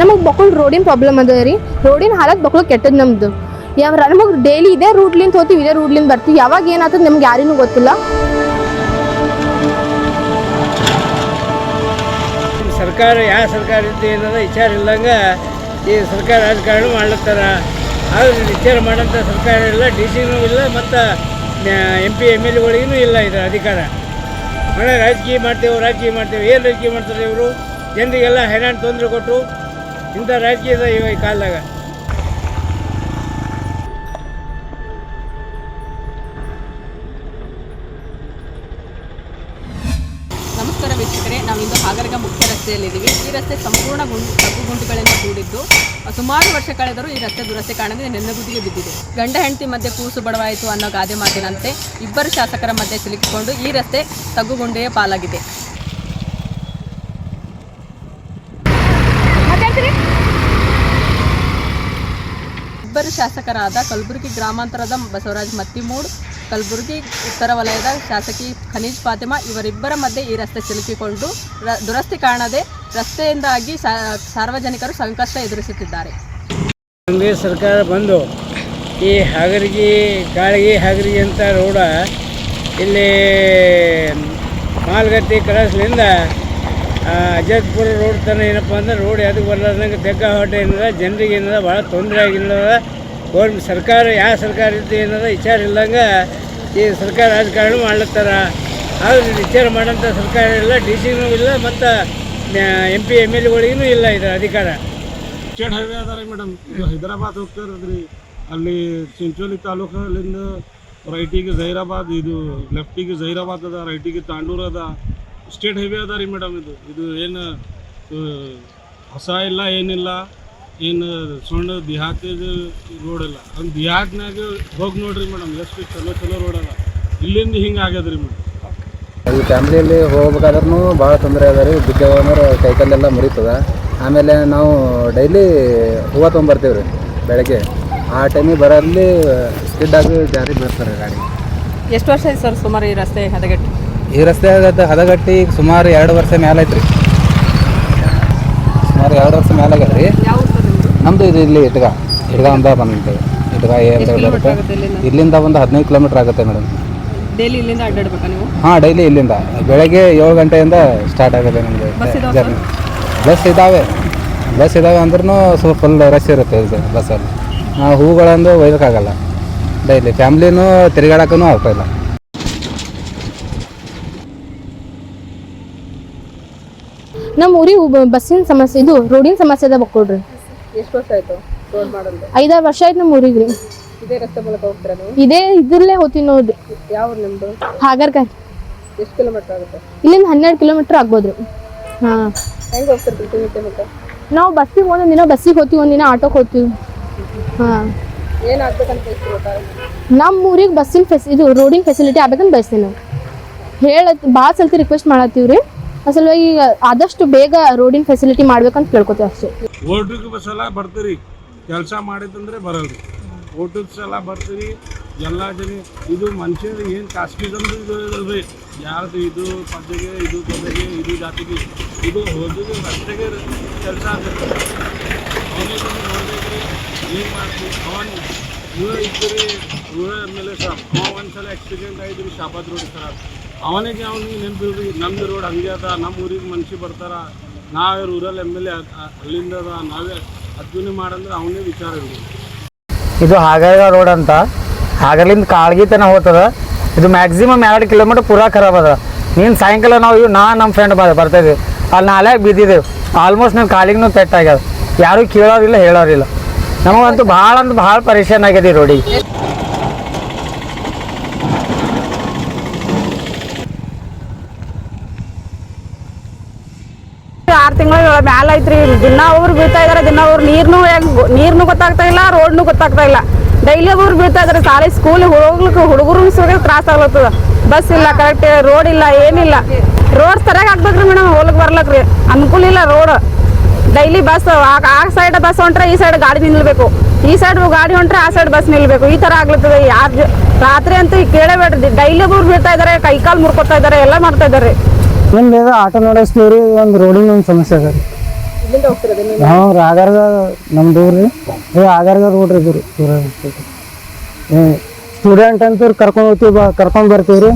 ನಮಗೆ ಬಕ್ಕಳು ರೋಡಿನ ಪ್ರಾಬ್ಲಮ್ ಅದ ರೀ. ರೋಡಿನ ಹಾಲತ್ ಬಕ್ಕಳು ಕೆಟ್ಟದ್ದು ನಮ್ದು. ಯಾವ ನಮಗೆ ಡೈಲಿ ಇದೇ ರೂಟ್ಲಿಂದ ಹೋಗ್ತೀವಿ ಇದೇ ರೂಟ್ಲಿಂದ ಬರ್ತೀವಿ. ಯಾವಾಗ ಏನಾಗ್ತದೆ ನಮ್ಗೆ ಯಾರಿಗೂ ಗೊತ್ತಿಲ್ಲ. ಸರ್ಕಾರ ಯಾವ ಸರ್ಕಾರ ಇದ್ದು ಏನದ ವಿಚಾರ ಇಲ್ಲಂಗೆ ಈ ಸರ್ಕಾರ ರಾಜಕಾರಣ ಮಾಡ್ಲತ್ತಾರ. ಆದ್ರೆ ವಿಚಾರ ಮಾಡೋಂಥ ಸರ್ಕಾರ ಇಲ್ಲ, ಡಿ ಸಿನೂ ಇಲ್ಲ, ಮತ್ತು ಎಂ ಪಿ ಎಂ ಎಲ್ ಎಗಳಿಗೂ ಇಲ್ಲ ಇದು ಅಧಿಕಾರ. ಮನೆ ರಾಜಕೀಯ ಮಾಡ್ತೇವೆ ರಾಜಕೀಯ ಮಾಡ್ತೇವೆ. ಏನು ರಾಜಕೀಯ ಮಾಡ್ತಾರೆ ಇವರು? ಜನರಿಗೆಲ್ಲ ಹೈರಾಣ ತೊಂದರೆ ಕೊಟ್ಟು ಇಂಥ ರಾಜಕೀಯದ ಇವ ಈ ಕಾಲದಾಗ. ನಮಸ್ಕಾರ ವೀಕ್ಷಕರೇ ನಾವಿಂದು ಹಾಗರಗ ಮುಖ್ಯ ರಸ್ತೆಯಲ್ಲಿದ್ದೀವಿ. ಈ ರಸ್ತೆ ಸಂಪೂರ್ಣ ಗುಂಡು ತಗ್ಗು ಗುಂಡುಗಳಿಂದ ಕೂಡಿದ್ದು. ಸುಮಾರು ವರ್ಷ ಕಳೆದರೂ ಈ ರಸ್ತೆ ದುರಸ್ತಿ ಕಾಣದೆ ನೆನ್ನೆಗುದಿಗೆ ಬಿದ್ದಿದೆ. ಗಂಡ ಹೆಂಡತಿ ಮಧ್ಯೆ ಕೂಸು ಬಡವಾಯಿತು ಅನ್ನೋ ಗಾದೆ ಮಾತಿನಂತೆ ಇಬ್ಬರು ಶಾಸಕರ ಮಧ್ಯೆ ಸಿಲುಕಿಕೊಂಡು ಈ ರಸ್ತೆ ತಗ್ಗುಗುಂಡೆಯ ಪಾಲಾಗಿದೆ. ಇಬ್ಬರು ಶಾಸಕರಾದ ಕಲಬುರಗಿ ಗ್ರಾಮಾಂತರದ ಬಸವರಾಜ್ ಮತ್ತಿಮೂಡ್, ಕಲಬುರಗಿ ಉತ್ತರ ವಲಯದ ಶಾಸಕಿ ಖನಿಜ್ ಫಾತಿಮಾ ಇವರಿಬ್ಬರ ಮಧ್ಯೆ ಈ ರಸ್ತೆ ಸಿಲುಕಿಕೊಂಡು ದುರಸ್ತಿ ಕಾಣದೆ ರಸ್ತೆಯಿಂದಾಗಿ ಸಾರ್ವಜನಿಕರು ಸಂಕಷ್ಟ ಎದುರಿಸುತ್ತಿದ್ದಾರೆ. ಕಾಂಗ್ರೆಸ್ ಸರ್ಕಾರ ಬಂದು ಈ ಹಾಗರಿಗೆ ಕಾಳಗಿ ಹಾಗರಿಗೆ ಅಂತ ರೋಡ ಇಲ್ಲಿ ಮಾಲ್ಗತ್ತಿ ಕ್ರಾಸ್ಲಿಂದ ಅಜಾದ್ಪುರ ರೋಡ್ ತನ ಏನಪ್ಪ ಅಂದ್ರೆ ರೋಡ್ ಯಾವುದಕ್ಕೆ ಬರ್ಲಾರ್ದಂಗೆ ತೆಗ್ಗ ಹೊಟ್ಟೆ ಏನದ, ಜನರಿಗೆ ಏನದ, ಭಾಳ ತೊಂದರೆ ಆಗಿಲ್ಲದ ಗೌರ್ಮೆಂಟ್ ಸರ್ಕಾರ, ಯಾವ ಸರ್ಕಾರ ಇದ್ದು ಏನದ ವಿಚಾರ ಇಲ್ಲದಂಗೆ ಈ ಸರ್ಕಾರ ರಾಜಕಾರಣ ಮಾಡ್ಲತ್ತಾರ. ಆದ್ರೆ ವಿಚಾರ ಮಾಡೋಂಥ ಸರ್ಕಾರ ಇಲ್ಲ, ಡಿ ಸಿನೂ ಇಲ್ಲ, ಮತ್ತು ಎಂ ಪಿ ಎಂ ಎಲ್ ಎಗಳಿಗೂ ಇಲ್ಲ ಇದು ಅಧಿಕಾರ. ಸ್ಟೇಟ್ ಹೈವೇ ಅದ ರೀ ಮೇಡಮ್ ಇದು ಹೈದರಾಬಾದ್ ಹೋಗ್ತಿರೋದ್ರಿ. ಅಲ್ಲಿ ಚಿಂಚೋಲಿ ತಾಲೂಕಲ್ಲಿಂದ ರೈಟಿಗೆ ಜೈರಾಬಾದ್, ಇದು ಲೆಫ್ಟಿಗೆ ಜೈರಾಬಾದ್ ಅದ ರೈಟಿಗೆ ತಾಂಡೂರು ಅದ. ಸ್ಟೇಟ್ ಹೈವೇ ಅದ ರೀ ಮೇಡಮ್ ಇದು. ಇದು ಏನು ಹೊಸ ಇಲ್ಲ ಏನಿಲ್ಲ. ಏನು ಸಣ್ಣ ದೇಹಾತದ ರೋಡ್ ಇಲ್ಲ ಹಂಗೆ ದೇಹಾತ್ನಾಗ ಹೋಗಿ ನೋಡ್ರಿ ಮೇಡಮ್ ಎಷ್ಟು ಚಲೋ ಚಲೋ ರೋಡ್ ಅದ. ಇಲ್ಲಿಂದ ಹಿಂಗೆ ಆಗ್ಯದ ರೀ ಮೇಡಮ್. ಈ ಫ್ಯಾಮ್ಲಿಯಲ್ಲಿ ಹೋಗ್ಬೇಕಾದ್ರೂ ಭಾಳ ತೊಂದರೆ ಅದ ರೀ. ಬಿದ್ದೇವ ಅಂದ್ರೆ ಕೈಕಲ್ಲೆಲ್ಲ ಮುರಿತದ. ಆಮೇಲೆ ನಾವು ಡೈಲಿ ಹೂವು ತೊಗೊಂಬರ್ತೀವಿ ರೀ ಬೆಳಗ್ಗೆ. ಆ ಟೈಮಿಗೆ ಬರೋಲ್ಲಿ ಸ್ಕಿಡ್ ಆಗಿ ಜಾರಿ ಬೀಳ್ತಾರೆ ಗಾಡಿ. ಎಷ್ಟು ವರ್ಷ ಆಯ್ತು ಸರ್ ಸುಮಾರು ಈ ರಸ್ತೆ ಹದಗೆಟ್ಟು? ಈ ರಸ್ತೆ ಆಗತ್ತೆ ಹದಗಟ್ಟಿ ಸುಮಾರು ಎರಡು ವರ್ಷ ಮೇಲೆ ಐತ್ರಿ. ಸುಮಾರು ಎರಡು ವರ್ಷ ಮೇಲೆ ಆಗ್ಯದ್ರಿ ನಮ್ಮದು ಇದು ಇಲ್ಲಿ ಇಟ್ಗ ಇಟ್ಗ ಅಂತ ಬಂದಿದೆ. ಇಟ್ಗ ಎರಡು ಬರುತ್ತೆ. ಇಲ್ಲಿಂದ? ಒಂದು ಹದಿನೈದು ಕಿಲೋಮೀಟ್ರ್ ಆಗುತ್ತೆ ಮೇಡಮ್. ಡೈಲಿ ಇಲ್ಲಿಂದ ಅಡ್ಡಾಡ್ಬೇಕಾ ನೀವು? ಹಾಂ ಡೈಲಿ ಇಲ್ಲಿಂದ. ಬೆಳಗ್ಗೆ ಏಳು ಗಂಟೆಯಿಂದ ಸ್ಟಾರ್ಟ್ ಆಗುತ್ತೆ ನಮಗೆ ಜರ್ನಿ. ಬಸ್ ಇದ್ದಾವೆ ಬಸ್ ಇದ್ದಾವೆ ಅಂದ್ರೂ ಸ್ವಲ್ಪ ಫುಲ್ ರಶ್ ಇರುತ್ತೆ ಇದು ಬಸ್ಸಲ್ಲಿ. ನಾವು ಹೂಗಳಂದು ಒಯ್ಯೋಕ್ಕಾಗಲ್ಲ. ಡೈಲಿ ಫ್ಯಾಮ್ಲಿನೂ ತಿರುಗಾಡೋಕ್ಕೂ ಆಗ್ತಾ ನಮ್ಮ ಊರಿಗೆ ಬಸ್ಸಿನ ಸಮಸ್ಯೆ ಇದು ರೋಡಿನ ಸಮಸ್ಯೆ ಅದ ಕೊಡ್ರಿ. ಎಷ್ಟು ವರ್ಷ ಆಯ್ತು ರೋಡ್ ಐದಾರು ವರ್ಷ ಆಯ್ತು ನಮ್ಮ ಊರಿಗೆ ರೀ. ಇದೇ ರಸ್ತೆ ಮೂಲಕ ಹೋಗ್ತೀರಾ ನೀವು? ಇದೇ ಇದ್ರಲ್ಲೇ ಹೋಗ್ತೀವಿ ನೋಡ್ರಿ ಯಾವ ನಿಮ್ದು? ಹಾಗರ್ಕಾಯಿ ಎಷ್ಟು ಕಿಲೋಮೀಟರ್ ಆಗುತ್ತೆ? ಇಲ್ಲಿಂದ ಹನ್ನೆರಡು ಕಿಲೋಮೀಟರ್ ಆಗ್ಬೋದು ರೀ. ಹಾಂ. ಹೆಂಗೆ ಹೋಗ್ತಾರೆ ಪ್ರತಿನಿತ್ಯ ಮತ್ತೆ? ನಾವು ಬಸ್ಸಿಗೆ ಒಂದೊಂದು ದಿನ ಬಸ್ಸಿಗೆ ಹೋಗ್ತೀವಿ ಒಂದಿನ ಆಟೋಗೆ ಹೋಗ್ತೀವಿ. ಹಾಂ. ಏನಾಗ್ಬೇಕಂತ ನಮ್ಮ ಊರಿಗೆ ಬಸ್ಸಿನ ಫೆಸಿ ಇದು ರೋಡಿನ ಫೆಸಿಲಿಟಿ ಆಗ್ಬೇಕಂತ ಬಯಸ್ತೀವಿ ನಾವು. ಹೇಳ ಭಾಳ ಸಲ್ತಿ ರಿಕ್ವೆಸ್ಟ್ ಮಾಡತ್ತೀವಿ ರೀ ಸಲುವಾಗಿ ಈಗ ಆದಷ್ಟು ಬೇಗ ರೋಡಿನ ಫೆಸಿಲಿಟಿ ಮಾಡ್ಬೇಕಂತ ಕೇಳ್ಕೊತೀವಿ ಅಷ್ಟೇ. ಓಟಿಗೆ ಸಲ ಬರ್ತೀರಿ. ಕೆಲಸ ಮಾಡಿದಂದ್ರೆ ಬರಲ್ರಿ. ಓಟಿಗೆ ಸಲ ಬರ್ತೀರಿ. ಎಲ್ಲ ಜನ ಇದು ಮನುಷ್ಯರು ಏನು ಕಾಸ್ಟಿಸಮ್ದು ಇದು ಇರಲ್ರಿ ಯಾರ್ದು ಇದು ಪದ್ಯಗೆ ಇದು ಪದ್ದೆಗೆ ಇದು ಜಾತಿಗೆ, ಇದು ಹೋದಿಗೆ ರಸ್ತೆಗೆ ಕೆಲಸ ಅವನಿಗೆ ನೋಡ್ಬೇಕ್ರಿ, ಏನು ಮಾಡ್ತೀವಿ ಅವನ್ ಇವ್ರ ಇದ್ರಿ ಇವ್ರ ಎ ಸಾಬ್ ಅವ ಒಂದ್ಸಲ ಆಕ್ಸಿಡೆಂಟ್ ಆಯ್ತು ರೀ ಶಾಬಾದ್ ರೋಡ್ ಸರ್ ಅವನಿಗೆ ಅವನಿಗೆ ನೆನಪಿಲ್ರಿ ನಮ್ದು ರೋಡ್ ಹಂಗೆ ಅದ ನಮ್ಮ ಊರಿಗೆ ಮನುಷ್ಯ ಬರ್ತಾರ. ನಾವೇ ರೂರಲ್ ಎಂ ಎಲ್ ಎ ಅಲ್ಲಿಂದ ಅದ, ನಾವೇ ಅದ್ವಿನಿ ಮಾಡಂದ್ರೆ ಅವನೇ ವಿಚಾರ ಇರ್ಬೋದು ಇದು ಹಾಗರ ರೋಡ್ ಅಂತ. ಹಾಗಲಿಂದ ಕಾಳ್ಗಿ ತನ ಹೋಗ್ತದ. ಇದು ಮ್ಯಾಕ್ಸಿಮಮ್ ಎರಡು ಕಿಲೋಮೀಟರ್ ಪೂರಾ ಖರಾಬ್ ಅದ. ನೀನು ಸಾಯಂಕಾಲ ನಾವು ನಾ ನಮ್ಮ ಫ್ರೆಂಡ್ ಬ ಬರ್ತಾಯಿದ್ದೀವಿ ಅಲ್ಲಿ ನಾಲ್ಯಾಗ ಬಿದ್ದಿದ್ದೇವೆ. ಆಲ್ಮೋಸ್ಟ್ ನನ್ನ ಕಾಲಿಗೂ ಪೆಟ್ಟಾಗ್ಯದ ಯಾರೂ ಕೇಳೋರಿಲ್ಲ, ಹೇಳೋರಿಲ್ಲ. ನಮಗಂತೂ ಭಾಳ ಅಂದ್ರೆ ಭಾಳ ಪರಿಶಾನ್ ಆಗ್ಯದ ಈ ರೋಡಿಗೆ ಆರು ತಿಂಗಳ ಮ್ಯಾಲ ಐತ್ರಿ ದಿನ ಅವ್ರು ಬೀಳ್ತಾ ಇದಾರೆ, ದಿನ ಅವ್ರು ನೀರ್ನು ನೀರ್ನು ಗೊತ್ತಾಗ್ತಾ ಇಲ್ಲ, ರೋಡ್ನು ಗೊತ್ತಾಗ್ತಾ ಇಲ್ಲ. ಡೈಲಿ ಅವ್ರು ಬೀಳ್ತಾ ಇದಾರೆ, ಶಾಲೆ ಸ್ಕೂಲ್ ಹೋಗ್ಲಿಕ್ಕೆ ಹುಡುಗರು ತ್ರಾಸ ಆಗ್ಲತ್ತದ. ಬಸ್ ಇಲ್ಲ ಕರೆಕ್ಟ್ ರೋಡ್ ಇಲ್ಲ, ಏನಿಲ್ಲ. ರೋಡ್ ಸರಿಯಾಗಿ ಆಗ್ಬೇಕ್ರಿ ಮೇಡಮ್ ಹೋಗ್ಲಿಕ್ಕೆ ಬರ್ಲಕ್ರಿ. ಅನುಕೂಲ ಇಲ್ಲ ರೋಡ್ ಡೈಲಿ ಬಸ್, ಆ ಸೈಡ್ ಬಸ್ ಹೊಂಟ್ರೆ ಈ ಸೈಡ್ ಗಾಡಿ ನಿಲ್ಬೇಕು. ಈ ಸೈಡ್ ಗಾಡಿ ಹೊಂಟ್ರೆ ಆ ಸೈಡ್ ಬಸ್ ನಿಲ್ಬೇಕು. ಈ ತರ ಆಗ್ಲತ್ತದ ಯಾರ್ ರಾತ್ರಿ ಅಂತೂ ಕೇಳಬೇಡ್ರಿ ಡೈಲಿ ಊರು ಬೀಳ್ತಾ ಇದಾರೆ ಕೈಕಾಲು ಮುರ್ಕೋತಾ ಇದಾರೆ, ಎಲ್ಲ ಮಾಡ್ತಾ ಇದಾರೆ. ನಿಮ್ದು ಆಟೋ ನಡೆಸ್ತೀವಿ ರೀ ಒಂದು ರೋಡಿನ ಒಂದು ಸಮಸ್ಯೆ ಅದ ರೀ. ನೀವು? ರಾಗರ್ಗ ನಮ್ದು ಊರು ರೀ. ಆಗಾರದ ಆಗರ್ಗ ರೋಡ್ ರೀ ಇದು ರೀ ಸ್ಟೂಡೆಂಟ್ ಅಂತೂ ಕರ್ಕೊಂಡು ಹೋಗ್ತೀವಿ ಬ ಕರ್ಕೊಂಡು ಬರ್ತೀವಿ ರೀ.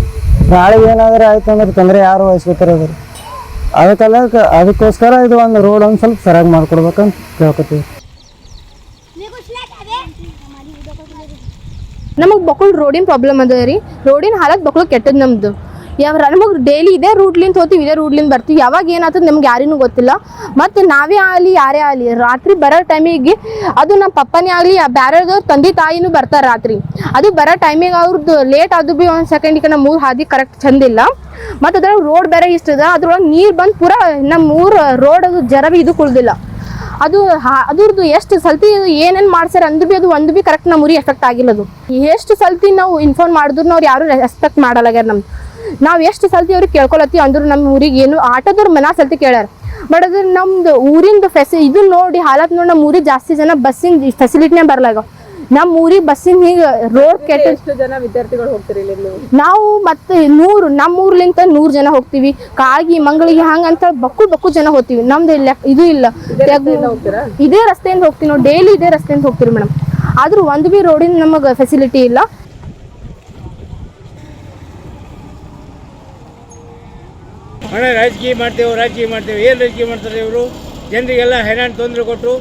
ನಾಳೆ ಏನಾದರೂ ಆಯ್ತು ಅಂದ್ರೆ ತೊಂದರೆ ಯಾರು ವಹಿಸ್ಬೇಕಾರೆ ಅದು ಅದಕ್ಕೆಲ್ಲ ಕ- ಅದಕ್ಕೋಸ್ಕರ ಇದು ಒಂದು ರೋಡ್ ಒಂದು ಸ್ವಲ್ಪ ಸರಿಯಾಗಿ ಮಾಡ್ಕೊಡ್ಬೇಕಂತ ಕೇಳ್ಕೊತೀವಿ. ನಮಗೆ ಬಕ್ಕುಳ್ ರೋಡಿನ ಪ್ರಾಬ್ಲಮ್ ಅದ ರೀ. ರೋಡಿನ ಹಾಲತ್ ಬಕ್ಕಳು ಕೆಟ್ಟದ್ ನಮ್ದು. ಯಾವ ನಮಗೆ ಡೈಲಿ ಇದೇ ರೂಟ್ಲಿಂದ ಹೋಗ್ತೀವಿ, ಇದೇ ರೂಟ್ಲಿಂದ ಬರ್ತೀವಿ. ಯಾವಾಗ ಏನಾಗ್ತದೆ ನಮ್ಗೆ ಯಾರಿನೂ ಗೊತ್ತಿಲ್ಲ. ಮತ್ತು ನಾವೇ ಆಗಲಿ, ಯಾರೇ ಆಗಲಿ, ರಾತ್ರಿ ಬರೋ ಟೈಮಿಗೆ ಅದು ನಮ್ಮ ಪಪ್ಪನೇ ಆಗಲಿ ಬೇರೆದವ್ರ ತಂದೆ ತಾಯಿನೂ ಬರ್ತಾರೆ ರಾತ್ರಿ. ಅದು ಬರೋ ಟೈಮಿಗೆ ಅವ್ರದ್ದು ಲೇಟ್ ಅದು ಭೀ ಒಂದು ಸೆಕೆಂಡಿಗೆ ನಮ್ಮ ಊರು ಹಾದಿ ಕರೆಕ್ಟ್ ಚಂದಿಲ್ಲ ಮತ್ತು ಅದ್ರಾಗ ರೋಡ್ ಬೇರೆ ಇಷ್ಟದ ಅದ್ರೊಳಗೆ ನೀರು ಬಂದು ಪೂರಾ ನಮ್ಮ ಊರು ರೋಡ್ ಅದು ಜರ ಬಿ ಇದು ಕುಳ್ದಿಲ್ಲ. ಅದು ಅದ್ರದ್ದು ಎಷ್ಟು ಸಲ್ತಿ ಏನೇನು ಮಾಡ್ಸ್ಯಾರ ಅಂದ್ರೂ ಭೀ ಅದು ಒಂದು ಭೀ ಕರೆಕ್ಟ್ ನಮ್ಮ ಊರಿಗೆ ಎಫೆಕ್ಟ್ ಆಗಿಲ್ಲ ಅದು ಎಷ್ಟು ಸಲ್ತಿ ನಾವು ಇನ್ಫಾರ್ಮ್ ಮಾಡಿದ್ರು ಅವ್ರು ಯಾರು ರೆಸ್ಪೆಕ್ಟ್ ಮಾಡಲ್ಲಾಗ್ಯಾರ ನಮ್ದು ನಾವು ಎಷ್ಟು ಸಲ್ತಿ ಅವ್ರಿಗೆ ಕೇಳ್ಕೊಳತ್ತೀವಿ ಅಂದ್ರು ನಮ್ಮ ಊರಿಗೆ ಏನು ಆಟೋದವ್ರು ಮನ ಸಲ್ತಿ ಕೇಳ್ಯಾರ. ಬಟ್ ಅದು ನಮ್ದು ಊರಿಂದು ಫೆಸಿ ಇದು ನೋಡಿ ಹಾಲತ್ ನೋಡಿ ನಮ್ಮ ಊರಿಗೆ ಜಾಸ್ತಿ ಜನ ಬಸ್ಸಿನ ಫೆಸಿಲಿಟಿನೇ ಬರಲಾಗ ನಮ್ಮ ಊರಿಗೆ ಬಸ್ಸಿನ ಹೀಗೆ ರೋಡ್ ಕೆಟ್ಟ ಎಷ್ಟು ಜನ ವಿದ್ಯಾರ್ಥಿಗಳು ಹೋಗ್ತೀರಿ ನಾವು? ಮತ್ತೆ ನೂರು ನಮ್ಮ ಊರ್ಲಿಂತ ನೂರು ಜನ ಹೋಗ್ತೀವಿ. ಕಾಗಿ ಮಂಗಳಿಗೆ ಹಂಗಂತ ಬಕ್ಕು ಬಕ್ಕು ಜನ ಹೋಗ್ತೀವಿ. ನಮ್ದು ಇಲ್ಲ ಇದು ಇಲ್ಲ. ಇದೇ ರಸ್ತೆಯಿಂದ ಹೋಗ್ತೀವಿ. ನಾವು ಡೈಲಿ ಇದೇ ರಸ್ತೆಯಿಂದ ಹೋಗ್ತೀವಿ ಮೇಡಮ್. ಆದ್ರೂ ಒಂದು ಬಿ ರೋಡಿನ ನಮಗೆ ಫೆಸಿಲಿಟಿ ಇಲ್ಲ. ಹಣ ರಾಜಕೀಯ ಮಾಡ್ತೇವೆ ರಾಜಕೀಯ ಮಾಡ್ತೇವೆ. ಏನು ರಾಜಕೀಯ ಮಾಡ್ತಾರೆ ಇವರು? ಜನರಿಗೆಲ್ಲ ಹೈರಾಣ ತೊಂದರೆ ಕೊಟ್ಟು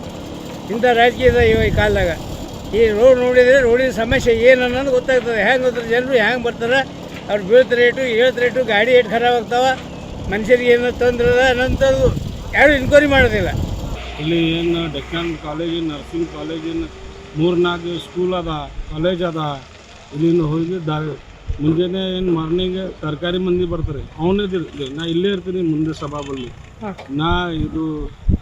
ಇಂಥ ರಾಜಕೀಯದ ಈ ಕಾಲದಾಗ. ಈ ರೋಡ್ ನೋಡಿದರೆ ರೋಡಿನ ಸಮಸ್ಯೆ ಏನು ಅನ್ನೋದು ಗೊತ್ತಾಗ್ತದೆ. ಹೆಂಗೆ ಗೊತ್ತಾರೆ ಜನರು ಹೆಂಗೆ ಬರ್ತಾರೆ? ಅವ್ರು ಬೀಳ್ತ ರೇಟು ಏಳ್ತ ರೇಟು, ಗಾಡಿ ಏಟು ಖರಾಬ್ ಆಗ್ತಾವೆ. ಮನುಷ್ಯರಿಗೆ ಏನೋ ತೊಂದರೆ ಅದ ಅನ್ನೋಂಥದ್ದು ಯಾರು ಇನ್ಕ್ವೈರಿ ಮಾಡೋದಿಲ್ಲ. ಇಲ್ಲಿ ಏನು ಡೆಕ್ಕನ್ ಕಾಲೇಜಿನ ನರ್ಸಿಂಗ್ ಕಾಲೇಜಿನ ಮೂರ್ನಾಲ್ಕು ಸ್ಕೂಲ್ ಅದ ಕಾಲೇಜ್ ಅದ. ಇಲ್ಲಿಂದ ಹೋಗಿ ಮುಂಜಾನೆ ಏನು ಮಾರ್ನಿಂಗ್ ತರಕಾರಿ ಮಂದಿ ಬರ್ತಾರೆ. ಅವನಿದಿರ್ಲಿ ನಾ ಇಲ್ಲೇ ಇರ್ತೀನಿ ಮುಂದೆ ಸಭಾಬಲ್ಲಿ ನಾ ಇದು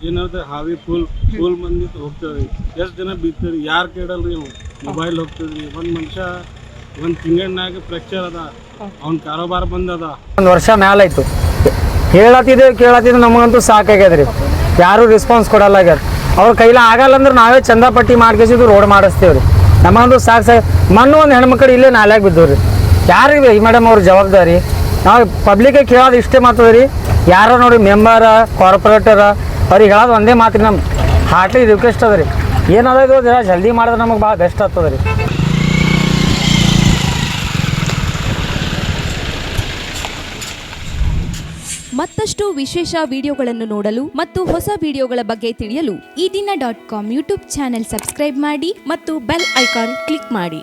ಏನದ ಹಾವಿ ಫುಲ್ ಫುಲ್ ಮಂದಿ ಹೋಗ್ತೇವೆ ಎಷ್ಟು ಜನ ಬೀಳ್ತೀರಿ ಯಾರು ಕೇಳಲ್ರಿ ನೀವು ಮೊಬೈಲ್ ಹೋಗ್ತದ್ರಿ. ಒಂದು ಮನುಷ್ಯ ಒಂದು ತಿಂಗಳನಾಗ ಫ್ರ್ಯಾಕ್ಚರ್ ಅದ. ಅವ್ನ ಕಾರೋಬಾರ ಬಂದದ. ಒಂದು ವರ್ಷ ಮ್ಯಾಲಾಯ್ತು ಹೇಳತ್ತಿದ್ದೇವೆ ಕೇಳತ್ತಿದ್ದು ನಮಗಂತೂ ಸಾಕಾಗ್ಯದ ಯಾರು ಯಾರೂ ರೆಸ್ಪಾನ್ಸ್ ಕೊಡಲ್ಲ ಆಗ್ಯಾರ. ಅವ್ರ ಕೈಲ ಆಗಲ್ಲ ಅಂದ್ರೆ ನಾವೇ ಚಂದಾಪಟ್ಟಿ ಮಾಡ್ಕೇಸಿದ್ದು ರೋಡ್ ಮಾಡಿಸ್ತೇವ್ರಿ. ನಮಗಂತೂ ಸಾಕು ಸಾಕು ಮಣ್ಣು ಒಂದು ಹೆಣ್ಮಕ್ಳು ಇಲ್ಲೇ ನಾಲ್ಯಾಗ ಬಿದ್ದವ್ರಿ. ರೀ ಯಾರಿಗೆ ಈ ಮೇಡಮ್ ಅವ್ರ ಜವಾಬ್ದಾರಿ? ನಾವು ಪಬ್ಲಿಕ್ಗೆ ಕೇಳೋದು ಇಷ್ಟೇ ಮಾತದ ರೀ. ಯಾರೋ ನೋಡಿ ಮೆಂಬರ ಕಾರ್ಪೊರೇಟರ ಅವ್ರಿಗೆ ಹೇಳೋದು ಒಂದೇ ಮಾತು ರೀ ನಮ್ಮ ಹಾರ್ಟ್ಲಿ ರಿಕ್ವೆಸ್ಟ್ ಅದ ರೀ. ಏನದ ಇದು ಜಲ್ದಿ ಮಾಡಿದ್ರೆ ನಮಗೆ ಭಾಳ ಬೆಸ್ಟ್ ಆಗ್ತದೆ ರೀ. ಮತ್ತಷ್ಟು ವಿಶೇಷ ವಿಡಿಯೋಗಳನ್ನು ನೋಡಲು ಮತ್ತು ಹೊಸ ವಿಡಿಯೋಗಳ ಬಗ್ಗೆ ತಿಳಿಯಲು Ee Dina dot com YouTube channel subscribe ಮಾಡಿ ಮತ್ತು ಬೆಲ್ ಐಕಾನ್ ಕ್ಲಿಕ್ ಮಾಡಿ.